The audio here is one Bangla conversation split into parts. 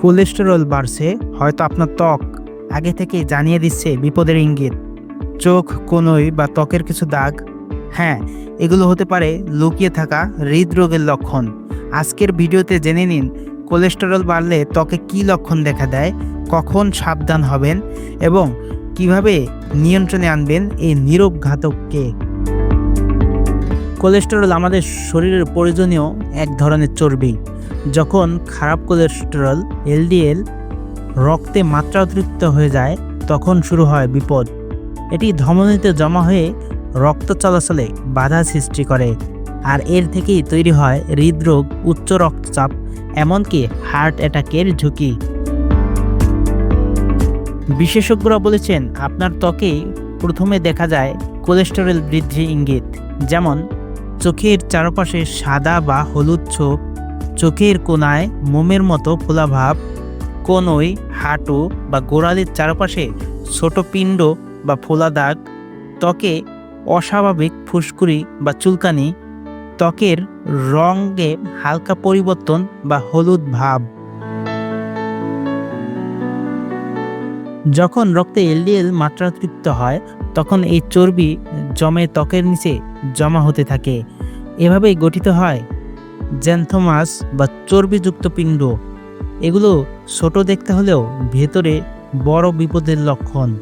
কোলেস্টেরল বাড়ছে, হয়তো আপনার ত্বক আগে থেকেই জানিয়ে দিচ্ছে বিপদের ইঙ্গিত। চোখ কোনোই বা ত্বকের কিছু দাগ। হ্যাঁ এগুলো হতে পারে লুকিয়ে থাকা হৃদরোগের লক্ষণ। আজকের ভিডিওতে জেনে নিন, কোলেস্টেরল বাড়লে ত্বকে কী লক্ষণ দেখা দেয়, কখন সাবধান হবেন এবং কীভাবে নিয়ন্ত্রণে আনবেন এই নীরব ঘাতককে। কোলেস্টেরল আমাদের শরীরের প্রয়োজনীয় এক ধরনের চর্বি। যখন খারাপ কোলেস্টেরল, এলডিএল রক্তে মাত্রা অতিরিক্ত হয়ে যায়, তখন শুরু হয় বিপদ। এটি ধমনীতে জমা হয়ে রক্ত চলাচলে বাধা সৃষ্টি করে আর এর থেকেই তৈরি হয় হৃদরোগ, উচ্চ রক্তচাপ, এমনকি হার্ট অ্যাটাকের ঝুঁকি। বিশেষজ্ঞরা বলেছেন, আপনার ত্বকে প্রথমে দেখা যায় কোলেস্টেরল বৃদ্ধি ইঙ্গিত, যেমন চোখের চারপাশে সাদা বা হলুদ ছোপ চোখের কোনায় মোমের মতো ফোলাভাব কোনোই হাঁটু বা গোড়ালির চারপাশে ছোট পিণ্ড বা ফোলা দাগ, ত্বকে অস্বাভাবিক ফুসকুড়ি বা চুলকানি, ত্বকের রঙে হালকা পরিবর্তন বা হলুদ ভাব। যখন রক্তে এলডিএল মাত্রাতিরিক্ত হয়, তখন এই চর্বি জমে ত্বকের নিচে জমা হতে থাকে। এভাবেই গঠিত হয় জ্যান্থোমাস বা চর্বিযুক্ত পিণ্ড। এগুলো ছোট দেখতে হলেও ভেতরে বড় বিপদের লক্ষণ।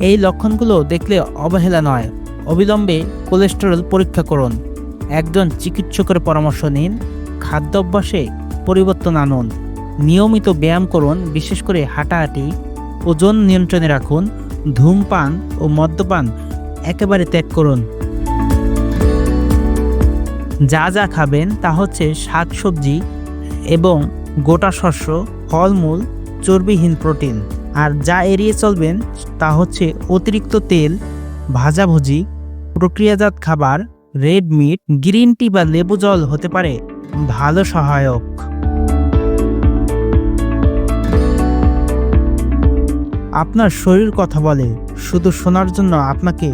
এই লক্ষণগুলো দেখলে অবহেলা নয়। অবিলম্বে কোলেস্টেরল পরীক্ষা করুন। একজন চিকিৎসকের পরামর্শ নিন খাদ্যাভ্যাসে পরিবর্তন আনুন। নিয়মিত ব্যায়াম করুন, বিশেষ করে হাঁটাহাঁটি, ওজন নিয়ন্ত্রণে রাখুন, ধূমপান ও মদ্যপান একেবারে ত্যাগ করুন। যা যা খাবেন তা হচ্ছে শাকসবজি এবং গোটা শস্য, ফলমূল, চর্বিহীন প্রোটিন। আর যা এড়িয়ে চলবেন তা হচ্ছে অতিরিক্ত তেল ভাজাভুজি প্রক্রিয়াজাত খাবার, রেড মিট, গ্রিন টি বা লেবু জল হতে পারে। ভালো সহায়ক। আপনার শরীর কথা বলে, শুধু শোনার জন্য আপনাকে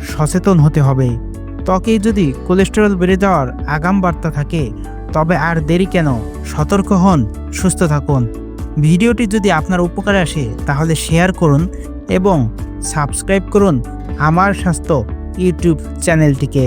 সচেতন হতে হবে। ত্বকে যদি কোলেস্টেরল বেড়ে যাওয়ার আগাম বার্তা থাকে, তবে আর দেরি কেন? সতর্ক হন, সুস্থ থাকুন। ভিডিওটি যদি আপনার উপকারে আসে, তাহলে শেয়ার করুন এবং সাবস্ক্রাইব করুন আমার স্বাস্থ্য ইউটিউব চ্যানেলটিকে।